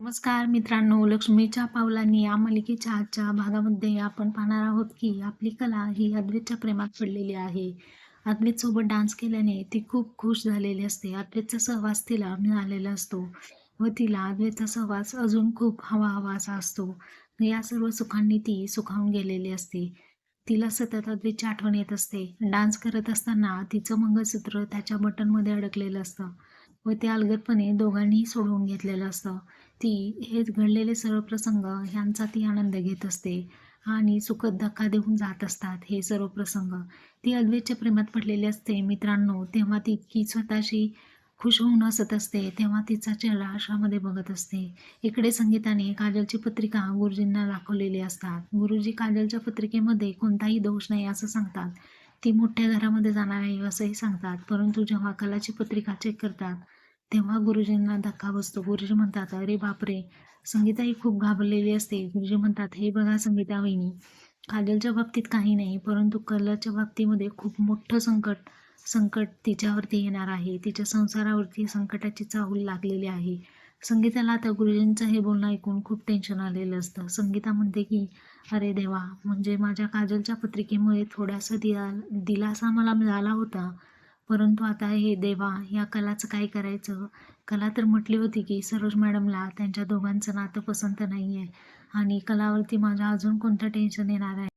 नमस्कार मित्रांनो लक्ष्मीच्या पावलांनी या मालिकेच्या आजच्या भागामध्ये आपण पाहणार आहोत की आपली कला ही अद्वैतच्या प्रेमात पडलेली आहे. अद्वैत सोबत डान्स केल्याने ती खूप खुश झालेली असते. अद्वैतचा सहवास तिला मिळालेला असतो व तिला अद्वैतचा सहवास अजून खूप हवा हवासा असतो. या सर्व सुखांनी ती सुखावून गेलेली असते. तिला सतत अद्वैतची आठवण येत असते. डान्स करत असताना तिचं मंगळसूत्र त्याच्या बटनमध्ये अडकलेलं असतं. व ते अलगदपणे दोघांनीही सोडवून घेतलेलं असतं. ती हे घडलेले सर्व प्रसंग ह्यांचा ती आनंद घेत असते आणि सुखद धक्का देऊन जात असतात हे सर्व प्रसंग. ती अद्वैतच्या प्रेमात पडलेली असते मित्रांनो तेव्हा ती की स्वतःशी खुश होऊन हसत असते तेव्हा तिचा चेहरा आशामध्ये बघत असते. इकडे संगीताने काजलची पत्रिका गुरुजींना दाखवलेली असतात. गुरुजी काजलच्या पत्रिकेमध्ये कोणताही दोष नाही असं सांगतात. ती मोठ्या घरामध्ये जाणार आहे असंही सांगतात परंतु जेव्हा कलाची पत्रिका चेक करतात तेव्हा गुरुजींना धक्का बसतो. गुरुजी म्हणतात अरे बापरे संगीता ही खूप घाबरलेली असते. गुरुजी म्हणतात हे बघा संगीता वहिनी काजलच्या बाबतीत काही नाही परंतु कलरच्या बाबतीमध्ये खूप मोठं संकट संकट तिच्यावरती येणार आहे. तिच्या संसारावरती संकटाची चाहूल लागलेली आहे. संगीताला आता गुरुजींचं हे बोलणं ऐकून खूप टेन्शन आलेलं असतं. संगीता म्हणते की अरे देवा म्हणजे माझ्या काजलच्या पत्रिकेमुळे थोडासा दिला दिलासा मला मिळाला होता. परंतु आता हे देवा या कलाचं काय करायचं? कला तर म्हटली होती की सरोज मॅडमला त्यांच्या दोघांचं नातं पसंत नाही आहे आणि कलावरती माझ्या अजून कोणतं टेन्शन येणार आहे?